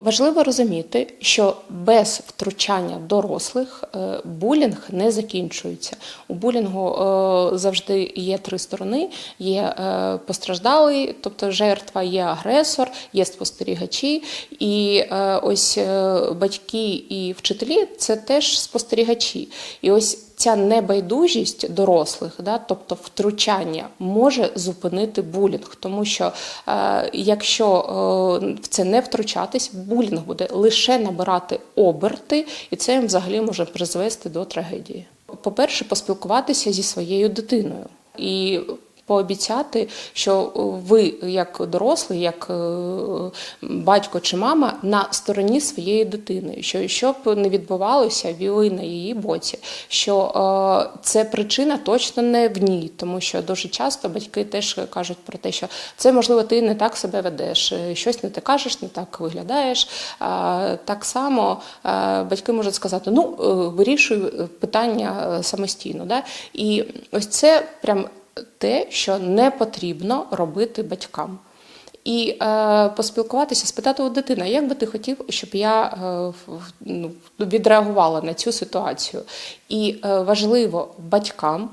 Важливо розуміти, що без втручання дорослих е, булінг не закінчується. У булінгу е, завжди є три сторони: є е, постраждалий, тобто жертва, є агресор, є спостерігачі. І ось батьки і вчителі це теж спостерігачі. І ось ця небайдужість дорослих, да, тобто втручання, може зупинити булінг, тому що е, якщо е, в це не втручатись, булінг буде лише набирати оберти, і це взагалі може призвести до трагедії. По-перше, поспілкуватися зі своєю дитиною і пообіцяти, що ви, як дорослий, як е, батько чи мама, на стороні своєї дитини, що що б не відбувалося, ви на її боці, що е, це причина точно не в ній, тому що дуже часто батьки теж кажуть про те, що це можливо ти не так себе ведеш, е, щось не ти кажеш, не так виглядаєш. Так само е, батьки можуть сказати: ну е, вирішуй питання е, самостійно. Да? І ось це прям те, що не потрібно робити батькам. І е, поспілкуватися, спитати у дитини, як би ти хотів, щоб я е, ну, відреагувала на цю ситуацію. І е, важливо батькам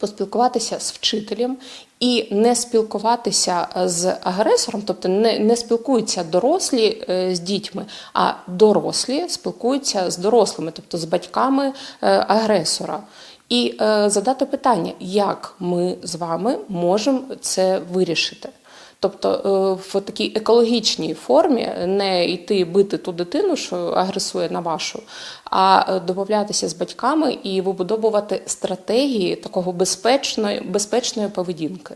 поспілкуватися з вчителем і не спілкуватися з агресором, тобто не, не спілкуються дорослі е, з дітьми, а дорослі спілкуються з дорослими, тобто з батьками е, агресора. І е, задати питання, як ми з вами можемо це вирішити. Тобто е, в такій екологічній формі не йти бити ту дитину, що агресує на вашу, а е, домовлятися з батьками і вибудовувати стратегії такого безпечної, безпечної поведінки.